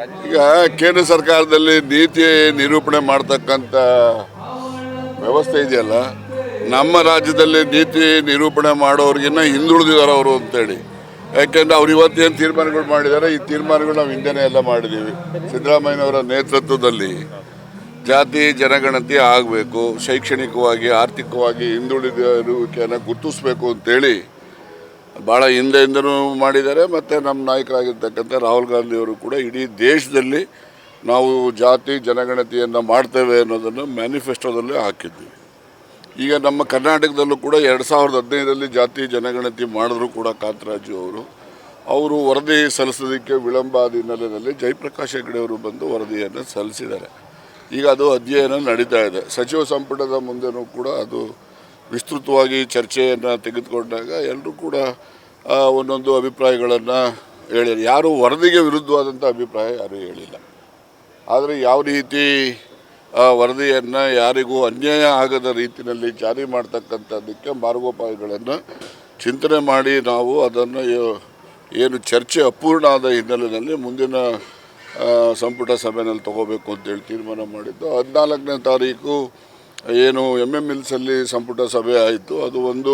ಈಗ ಕೇಂದ್ರ ಸರ್ಕಾರದಲ್ಲಿ ನೀತಿ ನಿರೂಪಣೆ ಮಾಡ್ತಕ್ಕಂಥ ವ್ಯವಸ್ಥೆ ಇದೆಯಲ್ಲ, ನಮ್ಮ ರಾಜ್ಯದಲ್ಲಿ ನೀತಿ ನಿರೂಪಣೆ ಮಾಡೋರಿಗಿನ್ನ ಹಿಂದುಳಿದಿದ್ದಾರೆ ಅವರು ಅಂತೇಳಿ. ಯಾಕೆಂದ್ರೆ ಅವ್ರು ಇವತ್ತೇನು ತೀರ್ಮಾನಗಳು ಮಾಡಿದ್ದಾರೆ ಈ ತೀರ್ಮಾನಗಳು ನಾವು ಹಿಂದೆನೇ ಎಲ್ಲ ಮಾಡಿದ್ದೀವಿ ಸಿದ್ದರಾಮಯ್ಯನವರ ನೇತೃತ್ವದಲ್ಲಿ ಜಾತಿ, ಜನಗಣತಿ ಆಗಬೇಕು, ಶೈಕ್ಷಣಿಕವಾಗಿ, ಆರ್ಥಿಕವಾಗಿ ಹಿಂದುಳಿದಿರುವಿಕೆಯನ್ನು ಗುರುತಿಸ್ಬೇಕು ಅಂತೇಳಿ ಭಾಳ ಹಿಂದೆಯಿಂದನೂ ಮಾಡಿದ್ದಾರೆ, ಮತ್ತು ನಮ್ಮ ನಾಯಕರಾಗಿರ್ತಕ್ಕಂಥ ರಾಹುಲ್ ಗಾಂಧಿಯವರು ಕೂಡ ಇಡೀ ದೇಶದಲ್ಲಿ ನಾವು ಜಾತಿ, ಜನಗಣತಿಯನ್ನು ಮಾಡ್ತೇವೆ ಅನ್ನೋದನ್ನು ಮ್ಯಾನಿಫೆಸ್ಟೋದಲ್ಲಿ ಹಾಕಿದ್ವಿ ಈಗ ನಮ್ಮ ಕರ್ನಾಟಕದಲ್ಲೂ ಕೂಡ ಎರಡು ಸಾವಿರದ ಹದಿನೈದರಲ್ಲಿ ಜಾತಿ, ಜನಗಣತಿ ಮಾಡಿದ್ರು ಕೂಡ ಕಾಂತರಾಜು ಅವರು. ಅವರು ವರದಿ ಸಲ್ಲಿಸೋದಕ್ಕೆ ವಿಳಂಬ ಆದ ಹಿನ್ನೆಲೆಯಲ್ಲಿ ಜಯಪ್ರಕಾಶ್ ಹೆಗಡೆ ಅವರು ಬಂದು ವರದಿಯನ್ನು ಸಲ್ಲಿಸಿದ್ದಾರೆ. ಈಗ ಅದು ಅಧ್ಯಯನ ನಡೀತಾ ಇದೆ. ಸಚಿವ ಸಂಪುಟದ ಮುಂದೆನೂ ಕೂಡ ಅದು ವಿಸ್ತೃತವಾಗಿ ಚರ್ಚೆಯನ್ನು ತೆಗೆದುಕೊಂಡಾಗ ಎಲ್ಲರೂ ಕೂಡ ಒಂದೊಂದು ಅಭಿಪ್ರಾಯಗಳನ್ನು ಹೇಳಿದರು. ಯಾರು ವರದಿಗೆ ವಿರುದ್ಧವಾದಂಥ ಅಭಿಪ್ರಾಯ ಯಾರೂ ಹೇಳಿಲ್ಲ. ಆದರೆ ಯಾವ ರೀತಿ ವರದಿಯನ್ನು ಯಾರಿಗೂ ಅನ್ಯಾಯ ಆಗದ ರೀತಿಯಲ್ಲಿ ಜಾರಿ ಮಾಡ್ತಕ್ಕಂಥದ್ದಕ್ಕೆ ಮಾರ್ಗೋಪಾಯಗಳನ್ನು ಚಿಂತನೆ ಮಾಡಿ ನಾವು ಅದನ್ನು ಏನು ಚರ್ಚೆ ಅಪೂರ್ಣ ಆದ ಹಿನ್ನೆಲೆಯಲ್ಲಿ ಮುಂದಿನ ಸಂಪುಟ ಸಭೆಯಲ್ಲಿ ತಗೋಬೇಕು ಅಂತೇಳಿ ತೀರ್ಮಾನ ಮಾಡಿದ್ದು. ಹದಿನಾಲ್ಕನೇ ತಾರೀಕು ಏನು ಎಂ ಎಂ ಎಲ್ಸಲ್ಲಿ ಸಂಪುಟ ಸಭೆ ಆಯಿತು. ಅದು ಒಂದು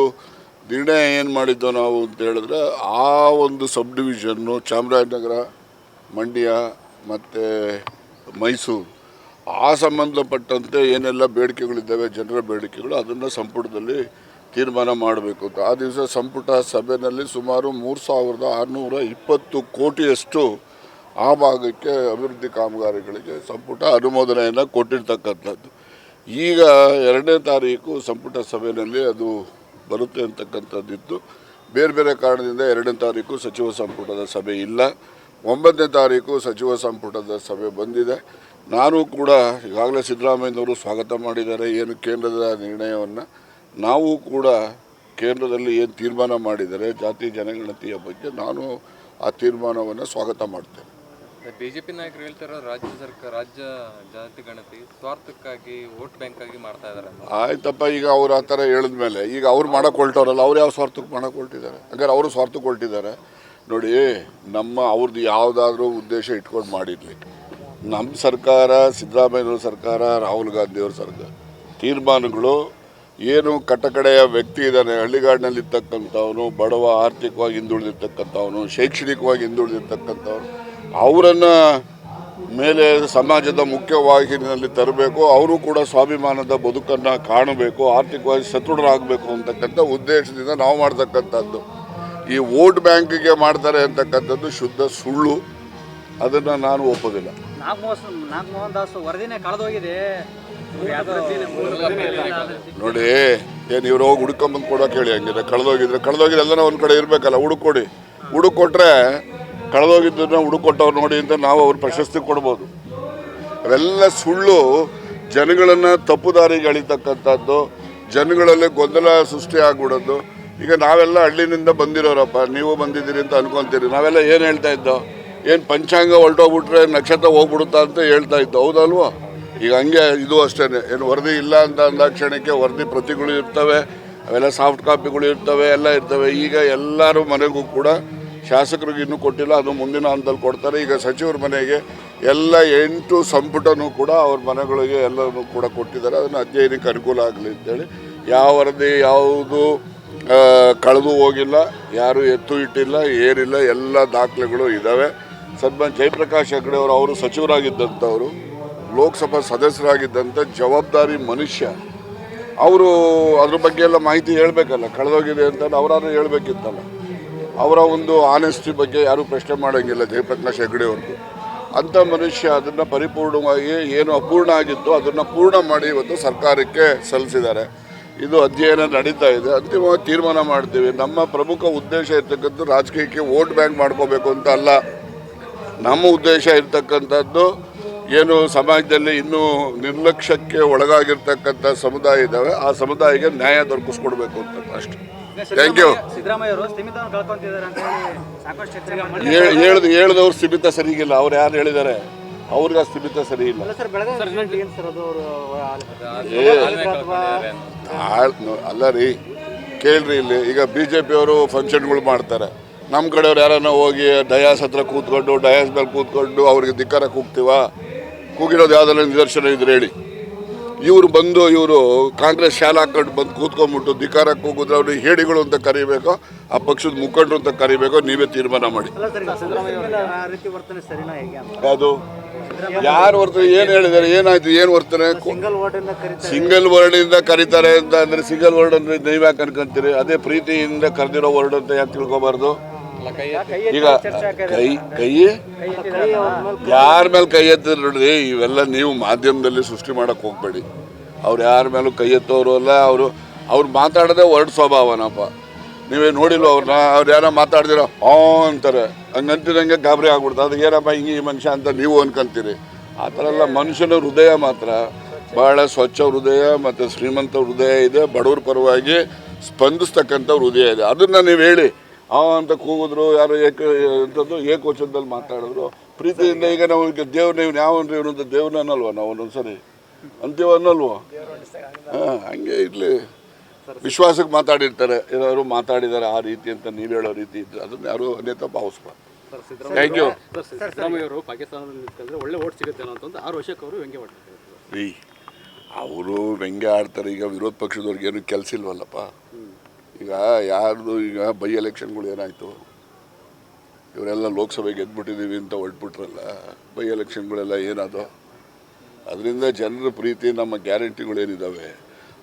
ನಿರ್ಣಯ ಏನು ಮಾಡಿದ್ದು ನಾವು ಅಂತ ಹೇಳಿದ್ರೆ ಆ ಒಂದು ಸಬ್ ಡಿವಿಷನ್ನು ಚಾಮರಾಜನಗರ, ಮಂಡ್ಯ ಮತ್ತು ಮೈಸೂರು ಆ ಸಂಬಂಧಪಟ್ಟಂತೆ ಏನೆಲ್ಲ ಬೇಡಿಕೆಗಳಿದ್ದಾವೆ, ಜನರ ಬೇಡಿಕೆಗಳು ಅದನ್ನು ಸಂಪುಟದಲ್ಲಿ ತೀರ್ಮಾನ ಮಾಡಬೇಕು ಅಂತ. ಆ ದಿವಸ ಸಂಪುಟ ಸಭೆಯಲ್ಲಿ ಸುಮಾರು ಮೂರು ಸಾವಿರದ ಆರುನೂರ ಇಪ್ಪತ್ತು ಕೋಟಿಯಷ್ಟು ಆ ಭಾಗಕ್ಕೆ ಅಭಿವೃದ್ಧಿ ಕಾಮಗಾರಿಗಳಿಗೆ ಸಂಪುಟ ಅನುಮೋದನೆಯನ್ನು ಕೊಟ್ಟಿರ್ತಕ್ಕಂಥದ್ದು. ಈಗ ಎರಡನೇ ತಾರೀಕು ಸಂಪುಟ ಸಭೆಯಲ್ಲಿ ಅದು ಬರುತ್ತೆ ಅಂತಕ್ಕಂಥದ್ದಿತ್ತು. ಬೇರೆ ಬೇರೆ ಕಾರಣದಿಂದ ಎರಡನೇ ತಾರೀಕು ಸಚಿವ ಸಂಪುಟದ ಸಭೆ ಇಲ್ಲ. ಒಂಬತ್ತನೇ ತಾರೀಕು ಸಚಿವ ಸಂಪುಟದ ಸಭೆ ಬಂದಿದೆ. ನಾನು ಕೂಡ ಈಗಾಗಲೇ ಸಿದ್ದರಾಮಯ್ಯನವರು ಸ್ವಾಗತ ಮಾಡಿದ್ದಾರೆ. ಏನು ಕೇಂದ್ರದ ನಿರ್ಣಯವನ್ನು ನಾವು ಕೂಡ ಕೇಂದ್ರದಲ್ಲಿ ಏನು ತೀರ್ಮಾನ ಮಾಡಿದರೆ ಜಾತಿ, ಜನಗಣತಿಯ ಬಗ್ಗೆ ನಾನು ಆ ತೀರ್ಮಾನವನ್ನು ಸ್ವಾಗತ ಮಾಡ್ತೇನೆ. ಬಿಜೆಪಿ ನಾಯಕರು ಹೇಳ್ತಾರ ರಾಜ್ಯ ಸರ್ಕಾರ, ರಾಜ್ಯ ಜಾತಿ ಗಣತಿ ಸ್ವಾರ್ಥಕ್ಕಾಗಿ ವೋಟ್ ಬ್ಯಾಂಕ್ ಆಗಿ ಮಾಡ್ತಾ ಇದಾರೆ ಆಯ್ತಪ್ಪ, ಈಗ ಅವ್ರು ಆ ಥರ ಹೇಳಿದ್ಮೇಲೆ ಈಗ ಅವ್ರು ಮಾಡಕ್ಕೆ ಹೊಲ್ಟವ್ರಲ್ಲ ಅವ್ರು ಯಾವ ಸ್ವಾರ್ಥಕ್ಕೆ ಮಾಡಕ್ಕೆ ಹೊಲ್ಟಿದ್ದಾರೆ ಹಂಗಾರೆ ಅವರು ಸ್ವಾರ್ಥಕ್ಕೆ ಹೊಲ್ಟಿದ್ದಾರೆ ನೋಡಿ, ನಮ್ಮ ಅವ್ರದ್ದು ಯಾವುದಾದ್ರೂ ಉದ್ದೇಶ ಇಟ್ಕೊಂಡು ಮಾಡಿರಲಿ. ನಮ್ಮ ಸರ್ಕಾರ ಸಿದ್ದರಾಮಯ್ಯವ್ರ ಸರ್ಕಾರ, ರಾಹುಲ್ ಗಾಂಧಿಯವ್ರ ಸರ್ಕಾರ, ತೀರ್ಮಾನಗಳು ಏನು ಕಟ್ಟಕಡೆಯ ವ್ಯಕ್ತಿ ಇದ್ದಾನೆ, ಹಳ್ಳಿಗಾಡಿನಲ್ಲಿರ್ತಕ್ಕಂಥವನು, ಬಡವ, ಆರ್ಥಿಕವಾಗಿ ಹಿಂದುಳಿದಿರ್ತಕ್ಕಂಥವನು, ಶೈಕ್ಷಣಿಕವಾಗಿ ಹಿಂದುಳಿದಿರ್ತಕ್ಕಂಥವ್ರು ಅವರನ್ನು ಮೇಲೆ ಸಮಾಜದ ಮುಖ್ಯವಾಹಿನಿಯಲ್ಲಿ ತರಬೇಕು, ಅವರು ಕೂಡ ಸ್ವಾಭಿಮಾನದ ಬದುಕನ್ನು ಕಾಣಬೇಕು, ಆರ್ಥಿಕವಾಗಿ ಸದೃಢರಾಗಬೇಕು ಅಂತಕ್ಕಂಥ ಉದ್ದೇಶದಿಂದ ನಾವು ಮಾಡ್ತಕ್ಕಂಥದ್ದು. ಈ ವೋಟ್ ಬ್ಯಾಂಕಿಗೆ ಮಾಡ್ತಾರೆ ಅಂತಕ್ಕಂಥದ್ದು ಶುದ್ಧ ಸುಳ್ಳು. ಅದನ್ನು ನಾನು ಒಪ್ಪೋದಿಲ್ಲ. ನಾಗಮೋಹನ್ ದಾಸ್ ವರದಿನೇ ಕಳೆದೋಗಿದೆ. ನೋಡಿ, ಏನು ಇವ್ರು ಹೋಗಿ ಹುಡ್ಕೊಂಬಂದು ಕೊಡೋಕೆ ಹೇಳಿ ಹಂಗಿದ್ರೆ ಕಳೆದೋಗಿದ್ರೆ ಕಳೆದೋಗಿದ್ರೆ ಎಲ್ಲನೋ ಒಂದು ಕಡೆ ಇರಬೇಕಲ್ಲ, ಹುಡುಕೊಡಿ. ಹುಡುಕೊಟ್ರೆ ಕಳೆದೋಗಿದ್ದನ್ನ ಹುಡುಕೊಟ್ಟವ್ರು ನೋಡಿ ಅಂತ ನಾವು ಅವ್ರ ಪ್ರಶಸ್ತಿ ಕೊಡ್ಬೋದು. ಅವೆಲ್ಲ ಸುಳ್ಳು ಜನಗಳನ್ನು ತಪ್ಪು ದಾರಿಗೆ ಎಳಿತಕ್ಕಂಥದ್ದು ಜನಗಳಲ್ಲಿ ಗೊಂದಲ ಸೃಷ್ಟಿ ಆಗ್ಬಿಡೋದು. ಈಗ ನಾವೆಲ್ಲ ಹಳ್ಳಿನಿಂದ ಬಂದಿರೋರಪ್ಪ, ನೀವು ಬಂದಿದ್ದೀರಿ ಅಂತ ಅನ್ಕೊಂತೀರಿ. ನಾವೆಲ್ಲ ಏನು ಹೇಳ್ತಾ ಇದ್ದೋ, ಏನು ಪಂಚಾಂಗ ಹೊರಟೋಗ್ಬಿಟ್ರೆ ನಕ್ಷತ್ರ ಹೋಗ್ಬಿಡುತ್ತಾ ಅಂತ ಹೇಳ್ತಾ ಇದ್ದೋ, ಹೌದಲ್ವಾ? ಈಗ ಹಂಗೆ ಇದು ಅಷ್ಟೇ, ಏನು ವರದಿ ಇಲ್ಲ ಅಂತ ಅಂದಾಕ್ಷಣಕ್ಕೆ ವರದಿ ಪ್ರತಿಗಳು ಇರ್ತವೆ, ಅವೆಲ್ಲ ಸಾಫ್ಟ್ ಕಾಪಿಗಳು ಇರ್ತವೆ, ಎಲ್ಲ ಇರ್ತವೆ. ಈಗ ಎಲ್ಲರೂ ಮನೆಗೂ ಕೂಡ ಶಾಸಕರಿಗೆ ಇನ್ನೂ ಕೊಟ್ಟಿಲ್ಲ, ಅದು ಮುಂದಿನ ಹಂತದಲ್ಲಿ ಕೊಡ್ತಾರೆ. ಈಗ ಸಚಿವರ ಮನೆಗೆ ಎಲ್ಲ ಎಂಟು ಸಂಪುಟನೂ ಕೂಡ ಅವ್ರ ಮನೆಗಳಿಗೆ ಎಲ್ಲರೂ ಕೂಡ ಕೊಟ್ಟಿದ್ದಾರೆ. ಅದನ್ನು ಅಧ್ಯಯನಕ್ಕೆ ಅನುಕೂಲ ಆಗಲಿ ಅಂತೇಳಿ ಯಾವ ವರದಿ, ಯಾವುದು ಕಳೆದು ಹೋಗಿಲ್ಲ, ಯಾರು ಎತ್ತು ಇಟ್ಟಿಲ್ಲ ಏನಿಲ್ಲ ಎಲ್ಲ ದಾಖಲೆಗಳು ಇದ್ದಾವೆ ಸನ್ಮಾನ್ ಜಯಪ್ರಕಾಶ್ ಹೆಗ್ಡೆ ಅವರು ಅವರು ಸಚಿವರಾಗಿದ್ದಂಥವರು. ಲೋಕಸಭಾ ಸದಸ್ಯರಾಗಿದ್ದಂಥ ಜವಾಬ್ದಾರಿ ಮನುಷ್ಯ. ಅವರು ಅದ್ರ ಬಗ್ಗೆ ಎಲ್ಲ ಮಾಹಿತಿ ಹೇಳಬೇಕಲ್ಲ, ಕಳೆದೋಗಿದೆ ಅಂತ ಅವರಾದ್ರೂ ಹೇಳಬೇಕಿತ್ತಲ್ಲ. ಅವರ ಒಂದು ಆನೆಸ್ಟಿ ಬಗ್ಗೆ ಯಾರೂ ಪ್ರಶ್ನೆ ಮಾಡೋಂಗಿಲ್ಲ, ಜಯಪ್ರಕಾಶ್ ಹೆಗಡೆ ಅವ್ರದ್ದು ಅಂಥ ಮನುಷ್ಯ ಅದನ್ನು ಪರಿಪೂರ್ಣವಾಗಿ ಏನು ಅಪೂರ್ಣ ಆಗಿತ್ತು ಅದನ್ನು ಪೂರ್ಣ ಮಾಡಿ ಇವತ್ತು ಸರ್ಕಾರಕ್ಕೆ ಸಲ್ಲಿಸಿದ್ದಾರೆ. ಇದು ಅಧ್ಯಯನ ನಡೀತಾ ಇದೆ, ಅಂತಿಮವಾಗಿ ತೀರ್ಮಾನ ಮಾಡ್ತೀವಿ. ನಮ್ಮ ಪ್ರಮುಖ ಉದ್ದೇಶ ಇರ್ತಕ್ಕಂಥದ್ದು ರಾಜಕೀಯಕ್ಕೆ ವೋಟ್ ಬ್ಯಾಂಕ್ ಮಾಡ್ಕೋಬೇಕು ಅಂತ ಅಲ್ಲ. ನಮ್ಮ ಉದ್ದೇಶ ಇರ್ತಕ್ಕಂಥದ್ದು ಏನು ಸಮಾಜದಲ್ಲಿ ಇನ್ನೂ ನಿರ್ಲಕ್ಷ್ಯಕ್ಕೆ ಒಳಗಾಗಿರ್ತಕ್ಕಂಥ ಸಮುದಾಯ ಇದ್ದಾವೆ ಆ ಸಮುದಾಯಕ್ಕೆ ನ್ಯಾಯ ದೊರಕಿಸ್ಕೊಡ್ಬೇಕು ಅಂತ ಅಷ್ಟೇ. ಥ್ಯಾಂಕ್ ಯು ಹೇಳಿದ ಹೇಳ್ದವ್ರು ಸ್ಥಿಮಿತ ಸರಿಗಿಲ್ಲ ಅವ್ರು ಯಾರು ಹೇಳಿದ್ದಾರೆ? ಅವ್ರಿಗೆ ಆ ಸ್ಥಿಮಿತ ಸರಿ ಇಲ್ಲ. ಸರ್ ಬೆಳಗ್ಗೆ ಸರ್ ಅದು ಅವರು ಆಳ್- ನೋ- ಅಲ್ಲ ರೀ ಕೇಳ್ರಿ ಇಲ್ಲಿ ಈಗ ಬಿ ಜೆ ಪಿಯವರು ಫಂಕ್ಷನ್ಗಳು ಮಾಡ್ತಾರೆ. ನಮ್ಮ ಕಡೆಯವ್ರು ಯಾರನ್ನ ಹೋಗಿ ಡಯಾಸ್ ಹತ್ರ ಕೂತ್ಕೊಂಡು ಡಯಾಸ್ ಮೇಲೆ ಕೂತ್ಕೊಂಡು ಅವ್ರಿಗೆ ಧಿಕ್ಕಾರ ಕೂಗ್ತೀವ? ಕೂಗಿರೋದು ಯಾವ್ದಾರ ನಿದರ್ಶನ ಇದ್ರೆ ಹೇಳಿ. ಇವರು ಬಂದು ಇವರು ಕಾಂಗ್ರೆಸ್ ಶಾಲೆ ಹಾಕೊಂಡು ಬಂದು ಕೂತ್ಕೊಂಡ್ಬಿಟ್ಟು ಧಿಕಾರಕ್ಕೆ ಹೋಗಿದ್ರೆ ಅವ್ರಿಗೆ ಹೇಡಿಗಳು ಅಂತ ಕರಿಬೇಕೋ ಆ ಪಕ್ಷದ ಮುಖಂಡರು ಅಂತ ಕರಿಬೇಕೋ ನೀವೇ ತೀರ್ಮಾನ ಮಾಡಿ. ಅದು ಯಾರು ವರ್ತನೆ? ಏನು ಹೇಳಿದ್ದಾರೆ? ಏನಾಯ್ತು? ಏನು ವರ್ತನೆ? ಸಿಂಗಲ್ ವರ್ಡ್ ಇಂದ ಕರೀತಾರೆ ಅಂತ ಅಂದ್ರೆ ಸಿಂಗಲ್ ವರ್ಡ್ ಅಂದ್ರೆ ದೈವ ಅನ್ಕೊಂತೀರಿ? ಅದೇ ಪ್ರೀತಿಯಿಂದ ಕರೆದಿರೋ ವರ್ಡ್ ಅಂತ ಯಾಕೆ ತಿಳ್ಕೊಬಾರ್ದು? ಈಗ ಕೈ ಕೈ ಯಾರ ಮೇಲೆ ಕೈ ಎತ್ತಿದ್ರು ನೋಡ್ರಿ ಇವೆಲ್ಲ ನೀವು ಮಾಧ್ಯಮದಲ್ಲಿ ಸೃಷ್ಟಿ ಮಾಡಕ್ ಹೋಗ್ಬೇಡಿ. ಅವ್ರು ಯಾರ ಮೇಲೂ ಕೈ ಎತ್ತೋರು ಅಲ್ಲ ಅವರು ಅವ್ರು ಮಾತಾಡೋದೇ ವರ್ಡ್ ಸ್ವಭಾವನಪ್ಪ. ನೀವೇ ನೋಡಿಲ್ವ ಅವ್ರನ್ನ ಅವ್ರು ಯಾರೋ ಮಾತಾಡ್ದಿರೋ ಹಾ ಅಂತಾರೆ. ಹಂಗಂತಿದಂಗೆ ಗಾಬರಿ ಆಗ್ಬಿಡ್ತಾರೆ ಅದಕ್ಕೆ ಏನಪ್ಪ ಹಿಂಗೆ ಈ ಮನುಷ್ಯ ಅಂತ ನೀವು ಅನ್ಕಂತೀರಿ. ಆ ಥರ ಎಲ್ಲ ಮನುಷ್ಯನ ಹೃದಯ ಮಾತ್ರ. ಬಹಳ ಸ್ವಚ್ಛ ಹೃದಯ ಮತ್ತು ಶ್ರೀಮಂತ ಹೃದಯ ಇದೆ. ಬಡವ್ರ ಪರವಾಗಿ ಸ್ಪಂದಿಸ್ತಕ್ಕಂಥ ಹೃದಯ ಇದೆ. ಅದನ್ನು ನೀವು ಹೇಳಿ. ಆ ಅಂತ ಕೂಗಿದ್ರು ಯಾರು ಏಕ ಅಂತಂದು ಏಕವಚನದಲ್ಲಿ ಮಾತಾಡಿದ್ರು. ಪ್ರೀತಿಯಿಂದ ಈಗ ನಾವು ಈಗ ದೇವ್ರ ನೀವು ಯಾವ ಅಂದ್ರೆ ಇವನು ಅಂತ ದೇವ್ರನ್ನ ಅನ್ನಲ್ವ ನಾವು ಒಂದೊಂದ್ಸರಿ ಅಂತೀವ ಅನ್ನಲ್ವ? ಹಾಂ ಹಂಗೆ ಇರಲಿ. ವಿಶ್ವಾಸಕ್ಕೆ ಮಾತಾಡಿರ್ತಾರೆ. ಏನಾದ್ರು ಮಾತಾಡಿದ್ದಾರೆ ಆ ರೀತಿ ಅಂತ ನೀವು ಹೇಳೋ ರೀತಿ ಇದ್ರೆ ಅದನ್ನ ಯಾರು ಅನ್ಯತ ಭಾವಿಸ್ಬಾರ್ದು. ಥ್ಯಾಂಕ್ ಯು ಅವರು ಪಾಕಿಸ್ತಾನದಲ್ಲಿ ನಿಂತ್ಕೊಂಡ್ರೆ ಒಳ್ಳೆ ಓಟ್ ಸಿಗುತ್ತೆ ಅಂತ ಆರು ವರ್ಷಕ್ಕೆ ಅವರು ವ್ಯಂಗ್ಯ ಮಾಡ್ತಾರೆ. ಅವರು ವ್ಯಂಗ್ಯ ಆಡ್ತಾರೆ. ಈಗ ವಿರೋಧ ಪಕ್ಷದವ್ರಿಗೆ ಏನು ಕೆಲಸ ಇಲ್ವಲ್ಲಪ್ಪ? ಈಗ ಯಾರ್ದು ಈಗ ಬೈ ಎಲೆಕ್ಷನ್ಗಳು ಏನಾಯಿತು? ಇವರೆಲ್ಲ ಲೋಕಸಭೆಗೆ ಗೆದ್ಬಿಟ್ಟಿದ್ದೀವಿ ಅಂತ ಹೊರಟ್ಬಿಟ್ರಲ್ಲ ಬೈ ಎಲೆಕ್ಷನ್ಗಳೆಲ್ಲ ಏನದು? ಅದರಿಂದ ಜನರ ಪ್ರೀತಿ ನಮ್ಮ ಗ್ಯಾರಂಟಿಗಳೇನಿದ್ದಾವೆ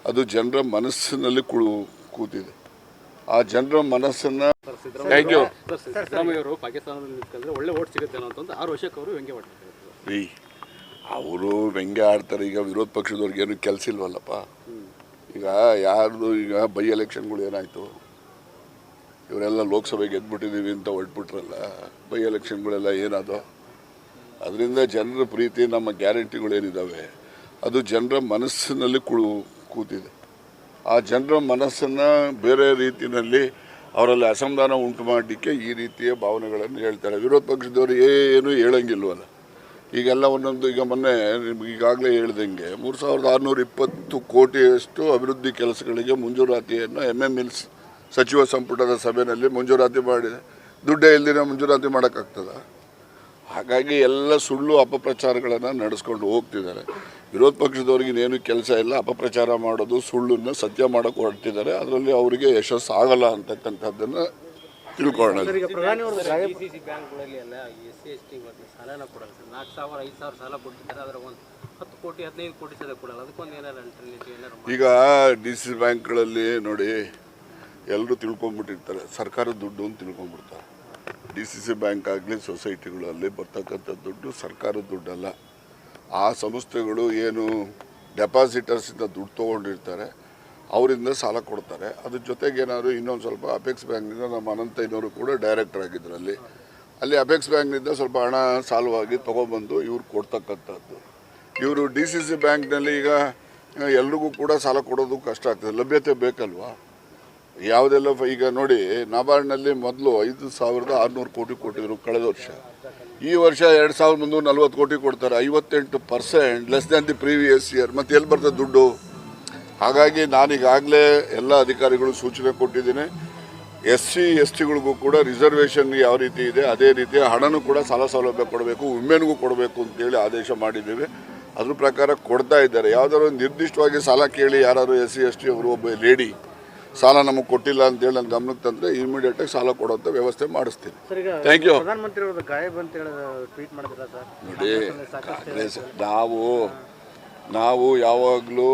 ಅದು ಜನರ ಮನಸ್ಸಿನಲ್ಲಿ ಕುಳು ಕೂತಿದೆ. ಆ ಜನರ ಮನಸ್ಸನ್ನು ಥ್ಯಾಂಕ್ ಯು ಸರ್ ಅವರು ಪಾಕಿಸ್ತಾನದಲ್ಲಿ ನಿಂತ್ಕೊಂಡ್ರೆ ಒಳ್ಳೆ ಓಟ್ ಸಿಗುತ್ತೆ ಅಂತಂದು ಆರು ವರ್ಷಕ್ಕೆ ಅವರು ವ್ಯಂಗ್ಯ ಮಾಡ್ತಾರೆ ಅವರು ವ್ಯಂಗ್ಯ ಆಡ್ತಾರೆ. ಈಗ ವಿರೋಧ ಪಕ್ಷದವ್ರಿಗೆ ಏನು ಕೆಲಸ ಇಲ್ವಲ್ಲಪ್ಪ? ಈಗ ಯಾರ್ದು ಈಗ ಬೈ ಎಲೆಕ್ಷನ್ಗಳು ಏನಾಯಿತು? ಇವರೆಲ್ಲ ಲೋಕಸಭೆ ಗೆದ್ಬಿಟ್ಟಿದ್ದೀವಿ ಅಂತ ಹೊರಟ್ಬಿಟ್ರಲ್ಲ, ಬೈ ಎಲೆಕ್ಷನ್ಗಳೆಲ್ಲ ಏನದು? ಅದರಿಂದ ಜನರ ಪ್ರೀತಿ, ನಮ್ಮ ಗ್ಯಾರಂಟಿಗಳೇನಿದ್ದಾವೆ ಅದು ಜನರ ಮನಸ್ಸಿನಲ್ಲಿ ಕುಳು, ಕೂತಿದೆ. ಆ ಜನರ ಮನಸ್ಸನ್ನು ಬೇರೆ ರೀತಿಯಲ್ಲಿ ಅವರಲ್ಲಿ ಅಸಮಾಧಾನ ಉಂಟು ಮಾಡಲಿಕ್ಕೆ ಈ ರೀತಿಯ ಭಾವನೆಗಳನ್ನು ಹೇಳ್ತಾರೆ. ವಿರೋಧ ಪಕ್ಷದವರು ಏನು ಹೇಳಂಗಿಲ್ವಲ್ಲ. ಈಗೆಲ್ಲ ಒಂದೊಂದು ಈಗ ಮೊನ್ನೆ ನಿಮ್ಗೆ ಈಗಾಗಲೇ ಹೇಳ್ದಂಗೆ ಮೂರು ಸಾವಿರದ ಆರುನೂರ ಇಪ್ಪತ್ತು ಕೋಟಿಯಷ್ಟು ಅಭಿವೃದ್ಧಿ ಕೆಲಸಗಳಿಗೆ ಮಂಜೂರಾತಿಯನ್ನು ಎಂ ಎಂ ಎಲ್ಸ್ ಸಚಿವ ಸಂಪುಟದ ಸಭೆಯಲ್ಲಿ ಮಂಜೂರಾತಿ ಮಾಡಿದೆ. ದುಡ್ಡೇ ಇಲ್ದಿರ ಮಂಜೂರಾತಿ ಮಾಡೋಕ್ಕಾಗ್ತದ? ಹಾಗಾಗಿ ಎಲ್ಲ ಸುಳ್ಳು ಅಪಪ್ರಚಾರಗಳನ್ನು ನಡೆಸ್ಕೊಂಡು ಹೋಗ್ತಿದ್ದಾರೆ. ವಿರೋಧ ಪಕ್ಷದವ್ರಿಗೆ ಇನ್ನೇನು ಕೆಲಸ ಇಲ್ಲ ಅಪಪ್ರಚಾರ ಮಾಡೋದು ಸುಳ್ಳನ್ನು ಸತ್ಯ ಮಾಡೋಕೆ ಹೊರಟಿದ್ದಾರೆ. ಅದರಲ್ಲಿ ಅವರಿಗೆ ಯಶಸ್ಸು ಆಗಲ್ಲ ಅಂತಕ್ಕಂಥದ್ದನ್ನು ತಿಳ್ಕೊಳ್ಳೋಣ ಪ್ರಧಾನಿ ಸಿ ಎಸ್ ಟಿ ಇವತ್ತು ಸಾಲನ ಕೊಡಲ್ಲ ಸರ್. ನಾಲ್ಕು ಸಾವಿರ, ಐದು ಸಾವಿರ ಸಾಲ ಕೊಟ್ಟಿದ್ದಾರೆ. ಅದರ ಒಂದು ಹತ್ತು ಕೋಟಿ, ಹದಿನೈದು ಕೋಟಿ ಸಲ ಕೊಡಲ್ಲ. ಅದಕ್ಕೊಂದು ಏನಾರು ಅಲ್ಟರ್ನೇಟಿವ್ ಏನಾರು ಈಗ ಡಿ ಸಿ ಬ್ಯಾಂಕ್ಗಳಲ್ಲಿ ನೋಡಿ ಎಲ್ಲರೂ ತಿಳ್ಕೊಂಬಿಟ್ಟಿರ್ತಾರೆ ಸರ್ಕಾರದ ದುಡ್ಡು ಅಂತ ತಿಳ್ಕೊಂಬಿಡ್ತಾರೆ ಡಿ ಸಿ ಸಿ ಬ್ಯಾಂಕ್ ಆಗಲಿ, ಸೊಸೈಟಿಗಳಲ್ಲಿ ಬರ್ತಕ್ಕಂಥ ದುಡ್ಡು ಸರ್ಕಾರದ ದುಡ್ಡಲ್ಲ. ಆ ಸಂಸ್ಥೆಗಳು ಏನು ಡೆಪಾಸಿಟರ್ಸಿಂದ ದುಡ್ಡು ತೊಗೊಂಡಿರ್ತಾರೆ. ಅವರಿಂದ ಸಾಲ ಕೊಡ್ತಾರೆ. ಅದ್ರ ಜೊತೆಗೆ ಏನಾದ್ರು ಇನ್ನೊಂದು ಸ್ವಲ್ಪ ಅಪೆಕ್ಸ್ ಬ್ಯಾಂಕ್ನಿಂದ ನಮ್ಮ ಅನಂತ ಅನಂತಯ್ಯನವರು ಕೂಡ ಡೈರೆಕ್ಟರ್ ಆಗಿದ್ದರಲ್ಲಿ ಅಲ್ಲಿ ಅಪೆಕ್ಸ್ ಬ್ಯಾಂಕ್ನಿಂದ ಸ್ವಲ್ಪ ಹಣ ಸಾಲವಾಗಿ ತೊಗೊಬಂದು ಇವ್ರು ಕೊಡ್ತಕ್ಕಂಥದ್ದು. ಇವರು ಡಿ ಸಿ ಸಿ ಬ್ಯಾಂಕ್ನಲ್ಲಿ ಈಗ ಎಲ್ರಿಗೂ ಕೂಡ ಸಾಲ ಕೊಡೋದು ಕಷ್ಟ ಆಗ್ತದೆ. ಲಭ್ಯತೆ ಬೇಕಲ್ವಾ? ಯಾವುದೆಲ್ಲ ಈಗ ನೋಡಿ, ನಬಾರ್ಡ್ನಲ್ಲಿ ಮೊದಲು ಐದು ಸಾವಿರದ ಆರುನೂರು ಕೋಟಿ ಕೊಟ್ಟಿದ್ರು ಕಳೆದ ವರ್ಷ. ಈ ವರ್ಷ ಎರಡು ಸಾವಿರದ ಮುನ್ನೂರ ನಲ್ವತ್ತು ಕೋಟಿ ಕೊಡ್ತಾರೆ. ಐವತ್ತೆಂಟು percent less than the previous year ಮತ್ತೆ ಎಲ್ಲಿ ಬರ್ತದೆ ದುಡ್ಡು? ಹಾಗಾಗಿ ನಾನೀಗಾಗಲೇ ಎಲ್ಲ ಅಧಿಕಾರಿಗಳು ಸೂಚನೆ ಕೊಟ್ಟಿದ್ದೀನಿ. ಎಸ್ ಸಿ ಎಸ್ ಟಿಗಳಿಗೂ ಕೂಡ ರಿಸರ್ವೇಷನ್ ಯಾವ ರೀತಿ ಇದೆ ಅದೇ ರೀತಿ ಹಣನೂ ಕೂಡ ಸಾಲ ಸೌಲಭ್ಯ ಕೊಡಬೇಕು ವುಮೆನ್ಗೂ ಕೊಡಬೇಕು ಅಂತೇಳಿ ಆದೇಶ ಮಾಡಿದ್ದೇವೆ. ಅದ್ರ ಪ್ರಕಾರ ಕೊಡ್ತಾ ಇದ್ದಾರೆ. ಯಾವುದಾದ್ರು ನಿರ್ದಿಷ್ಟವಾಗಿ ಸಾಲ ಕೇಳಿ ಯಾರಾದ್ರು ಎಸ್ ಸಿ ಎಸ್ ಟಿ ಅವರು ಒಬ್ಬ ಲೇಡಿ ಸಾಲ ನಮಗೆ ಕೊಟ್ಟಿಲ್ಲ ಅಂತೇಳಿ ನನ್ನ ಗಮನಕ್ಕೆ ತಂದರೆ ಇಮಿಡಿಯೇಟಾಗಿ ಸಾಲ ಕೊಡುವಂಥ ವ್ಯವಸ್ಥೆ ಮಾಡಿಸ್ತೀನಿ. ಥ್ಯಾಂಕ್ ಯು ನೋಡಿ ಕಾಂಗ್ರೆಸ್ ನಾವು ನಾವು ಯಾವಾಗಲೂ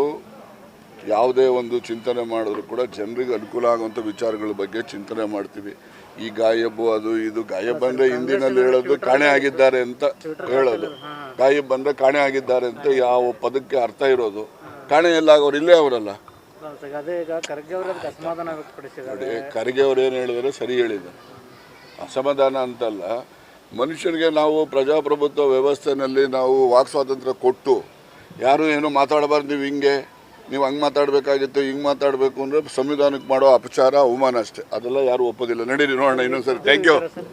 ಯಾವುದೇ ಒಂದು ಚಿಂತನೆ ಮಾಡಿದ್ರು ಕೂಡ ಜನರಿಗೆ ಅನುಕೂಲ ಆಗುವಂಥ ವಿಚಾರಗಳ ಬಗ್ಗೆ ಚಿಂತನೆ ಮಾಡ್ತೀವಿ. ಈ ಗಾಯಬ್ಬು ಅದು ಇದು ಗಾಯಬ್ ಅಂದರೆ ಹಿಂದಿನಲ್ಲಿ ಹೇಳೋದು ಕಾಣೆ ಆಗಿದ್ದಾರೆ ಅಂತ ಹೇಳೋದು. ಗಾಯಬ್ ಅಂದರೆ ಕಾಣೆ ಆಗಿದ್ದಾರೆ ಅಂತ ಯಾವ ಪದಕ್ಕೆ ಅರ್ಥ ಇರೋದು. ಕಾಣೆ ಎಲ್ಲ ಆಗೋರು ಇಲ್ಲೇ ಅವರಲ್ಲ. ನೋಡಿ ಖರ್ಗೆ ಅವ್ರು ಏನು ಹೇಳಿದ್ರೆ ಸರಿ ಹೇಳಿದ್ದಾರೆ ಅಸಮಾಧಾನ ಅಂತಲ್ಲ ಮನುಷ್ಯನಿಗೆ ನಾವು ಪ್ರಜಾಪ್ರಭುತ್ವ ವ್ಯವಸ್ಥೆಯಲ್ಲಿ ನಾವು ವಾಕ್ ಸ್ವಾತಂತ್ರ್ಯ ಕೊಟ್ಟು ಯಾರು ಏನು ಮಾತಾಡಬಾರ್ದು ನೀವು ಹಿಂಗೆ ನೀವು ಹಂಗೆ ಮಾತಾಡಬೇಕಾಗಿತ್ತು, ಹಿಂಗೆ ಮಾತಾಡಬೇಕು ಅಂದರೆ ಸಂವಿಧಾನಕ್ಕೆ ಮಾಡೋ ಅಪಚಾರ, ಅವಮಾನ ಅಷ್ಟೇ. ಅದೆಲ್ಲ ಯಾರು ಒಪ್ಪೋದಿಲ್ಲ. ನಡೀರಿ, ನೋಡೋಣ ಇನ್ನೊಂದ್ಸರಿ. Thank you